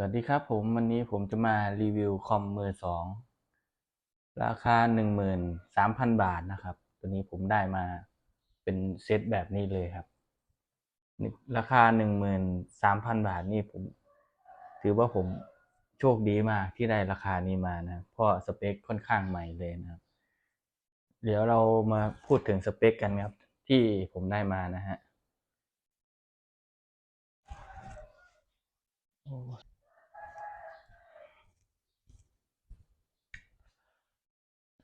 สวัสดีครับผมวันนี้ผมจะมารีวิวคอมมือสองราคาหนึ่งหมื่นสามพันบาทนะครับ ตัวนี้ผมได้มาเป็นเซตแบบนี้เลยครับ ราคาหนึ่งหมื่นสามพันบาทนี่ผม ถือว่าผมโชคดีมากที่ได้ราคานี้มานะเพราะสเปคค่อนข้างใหม่เลยนะครับ เดี๋ยวเรามาพูดถึงสเปคกันครับ ที่ผมได้มานะฮะ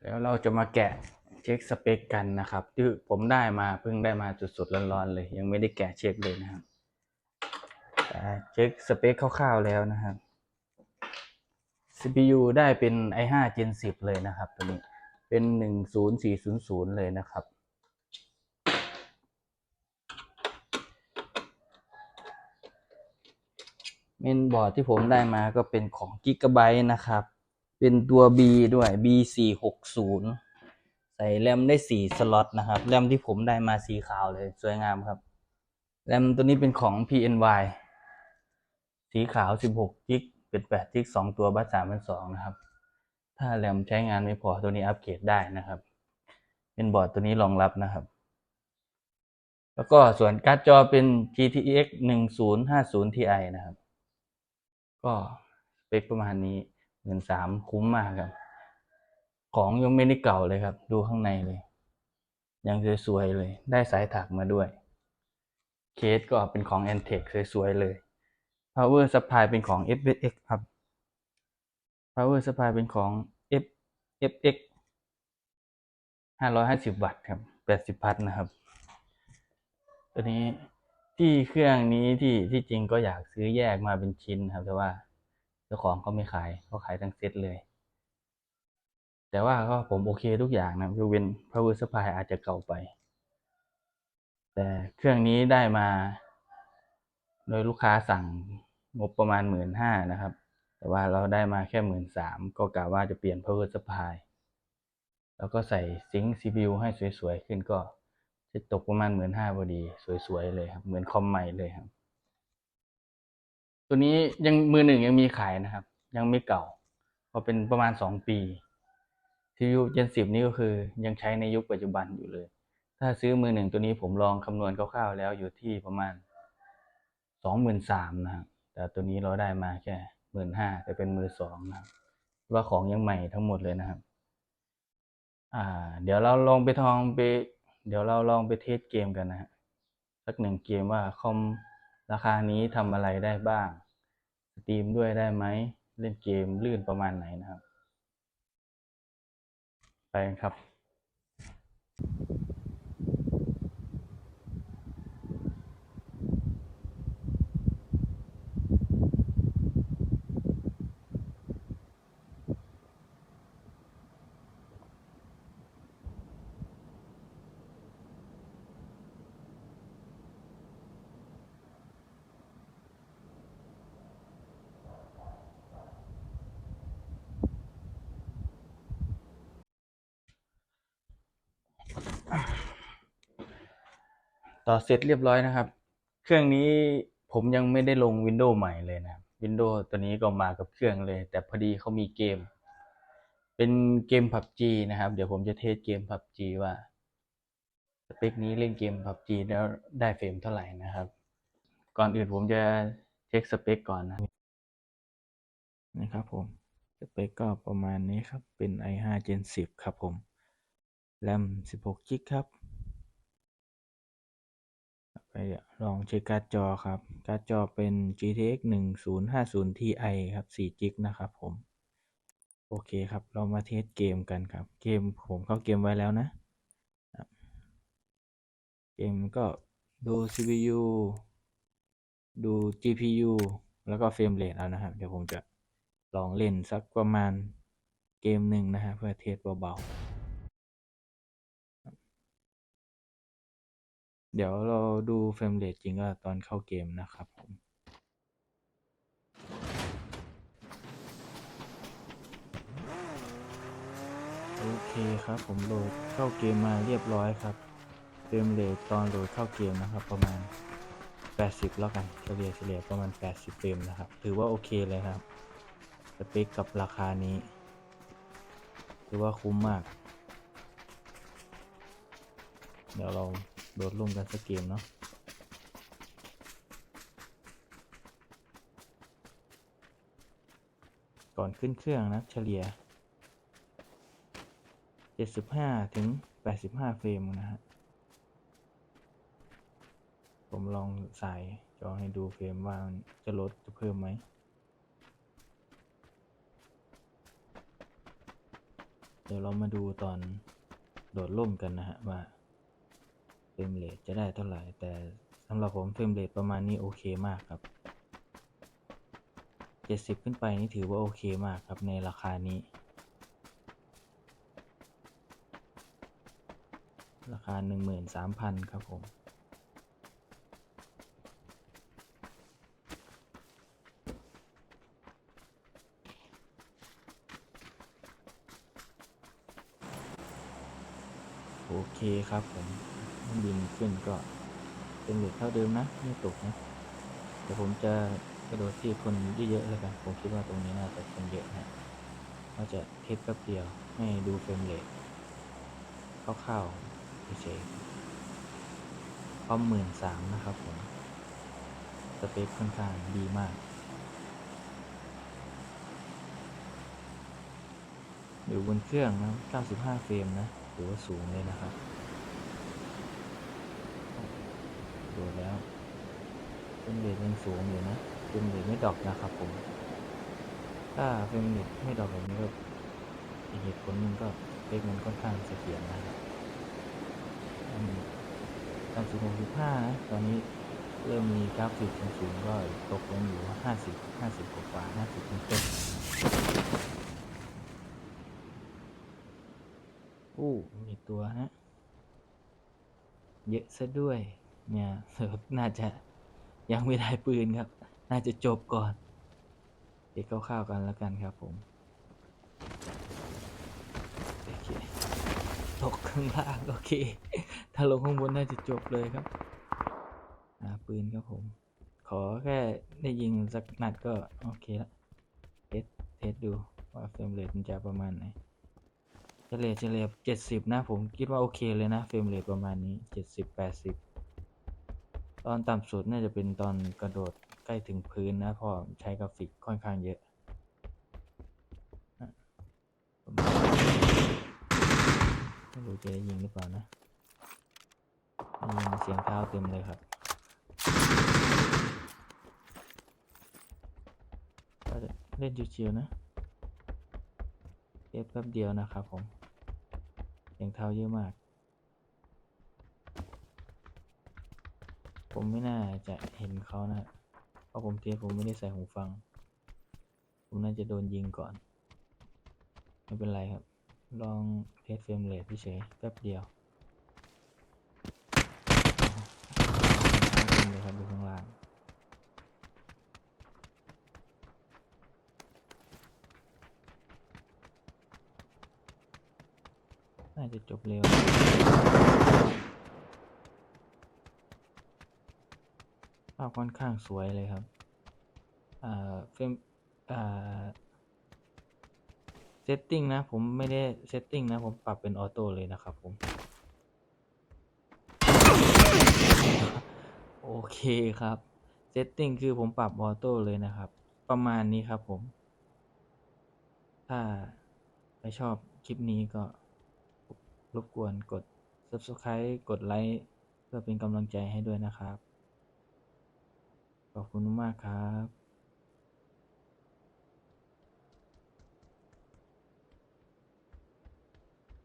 แล้วเราจะมาแกะเช็คสเปคกันนะครับที่ผมได้มาเพิ่งได้มาสดๆร้อนๆเลย ยังไม่ได้แกะเช็คเลยนะครับแต่เช็คสเปคคร่าวๆแล้วนะครับ CPU ได้เป็น i5 Gen 10 เลยนะครับตัวนี้เป็น 10400 เลยนะครับ เมนบอร์ดที่ผมได้มาก็เป็นของ Gigabyte นะครับ เป็นตัว B ด้วย B 4 6 0ใส่แรมได้4สล็อตนะครับ แรมที่ผมได้มาสีขาวเลยสวยงามครับ แรมตัวนี้เป็นของ PNY สีขาว16กิกเป็น8กิก2ตัวบัส3,200นะครับ ถ้าแรมใช้งานไม่พอตัวนี้อัปเกรดได้นะครับ เป็นบอร์ดตัวนี้รองรับนะครับแล้วก็ส่วนการ์ดจอเป็น GTX 1050 Ti นะครับ ก็สเปคประมาณนี้ เงินสามคุ้มมากครับ ของยังไม่ได้เก่าเลยครับ ดูข้างในเลย ยังสวยๆเลย ได้สายถักมาด้วย เคสก็เป็นของ a n t e c สวยๆเลย power supply เป็นของ FX ครับ power supply เป็นของ F FX 550วัตต์ครับ80พัทนะครับ ตัวนี้ที่เครื่องนี้ที่ที่จริงก็อยากซื้อแยกมาเป็นชิ้นครับ แต่ว่า เจ้าของเขาไม่ขายเขาขายทั้งเซ็ตเลย แต่ว่าก็ผมโอเคทุกอย่างนะยกเว้น power supply อาจจะเก่าไป แต่เครื่องนี้ได้มา โดยลูกค้าสั่งงบประมาณหมื่นห้านะครับ แต่ว่าเราได้มาแค่หมื่นสามก็กะว่าจะเปลี่ยน power supply แล้วก็ใส่ซิงค์ CPU ให้สวยๆ ขึ้นก็จะตกประมาณหมื่นห้าพอดี สวยๆ เลยครับ เหมือนคอมใหม่เลยครับ ตัวนี้ยังมือหนึ่งยังมีขายนะครับ ยังไม่เก่าพราะเป็นประมาณสองปี CPU Gen 10นี่ก็คือยังใช้ในยุคปัจจุบันอยู่เลย ถ้าซื้อมือหนึ่งตัวนี้ผมลองคำนวณคร่าวๆแล้วอยู่ที่ประมาณสองหมื่นสามนะครับแต่ตัวนี้เราได้มาแค่หมื่นห้าแต่เป็นมือสองนะครับว่าของยังใหม่ทั้งหมดเลยนะครับ อ่า เดี๋ยวเราลองไปทองไป เดี๋ยวเราลองไปเทสเกมกันนะฮะสักหนึ่งเกมว่าคอม ราคานี้ทำอะไรได้บ้าง สตรีมด้วยได้ไหม เล่นเกมลื่นประมาณไหนนะครับ ไปครับ ต่อเสร็จเรียบร้อยนะครับ เครื่องนี้ผมยังไม่ได้ลง Windows ใหม่เลยนะครับ Windows ตัวนี้ก็มากับเครื่องเลย แต่พอดีเขามีเกม เป็นเกม PUBG นะครับ เดี๋ยวผมจะเทสเกม PUBG ว่าสเปคนี้เล่นเกม PUBG แล้วได้เฟรมเท่าไหร่นะครับ ก่อนอื่นผมจะเช็คสเปคก่อนนะนะครับผมสเปคก็ประมาณนี้ครับ เป็น i5 Gen 10 ครับผม แรม 16 g b ครับ ไปลองเช็คการ์ดจอครับ การ์ดจอเป็น GTX 1050 Ti ครับ4 g b นะครับผม โอเคครับ เรามาเทสเกมกันครับ เกมผมเข้าเกมไว้แล้วนะ เกมก็ดู CPU ดู GPU แล้วก็เฟรมเรทเอานะครับ เดี๋ยวผมจะลองเล่นสักประมาณเกมหนึ่งนะฮะเพื่อเทสเบาๆ เดี๋ยวเราดูเฟรมเรทจริงก็ตอนเข้าเกมนะครับผมโอเคครับผมโหลดเข้าเกมมาเรียบร้อยครับเฟรมเรทตอนโหลดเข้าเกมนะครับ ประมาณ 80 แล้วกันเฉลี่ยเฉลี่ยประมาณ 80 เฟรมนะครับ ถือว่าโอเคเลยครับสเปคกับราคานี้ ถือว่าคุ้มมาก เดี๋ยวเรา โดดลงกันสักเกมเนาะก่อนขึ้นเครื่องนะเฉลี่ย 75 ถึง 85 เฟรมนะฮะ ผมลองใส่จอให้ดูเฟรมว่ามันจะลดจะเพิ่มไหมเดี๋ยวเรามาดูตอนโดดล่มกันนะฮะว่า เฟรมเรทจะได้เท่าไหร่ แต่สำหรับผมเฟรมเรทประมาณนี้โอเคมากครับ 70 ขึ้นไปนี่ถือว่าโอเคมากครับในราคานี้ ราคา 13,000 ครับผมโอเคครับผม บินขึ้นก็เป็นเหล็กเท่าเดิมนะไม่ตกนะเดี๋ยวผมจะกระโดดที่คนเยอะๆแล้วกันผมคิดว่าตรงนี้น่าจะคนเยอะนะเราจะเทสแป๊บเดียวให้ดูเฟรมเรทคร่าวๆเฉยๆความหมื่นสามนะครับผมสเปคค่อนข้างดีมากอยู่บนเครื่องนะ95 เฟรมนะถือว่าสูงเลยนะครับ ดูแล้วเฟรมเรทยังสูงอยู่นะเฟรมเรทไม่ดรอปนะครับผม ถ้าเฟรมเรทไม่ดรอปแบบนี้ก็อีกเหตุผลหนึงก็เลขมันค่อนข้างเสถียรนะครับอันนี้ตามสูง65นะตอนนี้เริ่มมีกราฟิกสูงๆก็ตกลงอยู่50 50กว่าๆ50ต้นๆนะครับต้นอู้มีตัวฮะ เยอะซะด้วย เนี่ยเซิร์ฟน่าจะยังไม่ได้ปืนครับ น่าจะจบก่อนเดี๋ยวคร่าวๆกันแล้วกันครับผมโอเคตกข้างล่างโอเค ถ้าลงข้างบนน่าจะจบเลยครับอาปืนครับผม ขอแค่ได้ยิงสักนัดก็โอเคละเทสเทสดูว่าเฟรมเรทมันจะประมาณไหนเฉลี่ยเฉลี่ยเจ็ดสิบนะผมคิดว่าโอเคเลยนะเฟรมเรทประมาณนี้เจ็ดสิบแปดสิบ ตอนต่ำสุดน่าจะเป็นตอนกระโดดใกล้ถึงพื้นนะพราะใช้กราฟิกค่อนข้างเยอะไม่รู้จะได้ยิงหรือเปล่านะยินเสียงเท้าเต็มเลยครับจะเล่นชิวๆนะเทปแป๊บเดียวนะครับผมเสียงเท้าเยอะมาก ผมไม่น่าจะเห็นเขานะ เพราะผมเทปผมไม่ได้ใส่หูฟัง ผมน่าจะโดนยิงก่อน ไม่เป็นไรครับ ลองเทสเฟรมเรทเฉยแป๊บเดียวเลยครับดูข้างล่าง น่าจะจบเร็ว ภาพค่อนข้างสวยเลยครับอ่าเฟรมอ่าเซตติ้งนะ ผมไม่ได้เซตติ้งนะ ผมปรับเป็นออโต้เลยนะครับผม โอเคครับเซตติ้งคือผมปรับออโต้เลยนะครับ ประมาณนี้ครับผม ถ้าไม่ชอบคลิปนี้ก็รบกวนกด subscribe กดไลค์เพื่อเป็นกำลังใจให้ด้วยนะครับ ขอบคุณมากครับ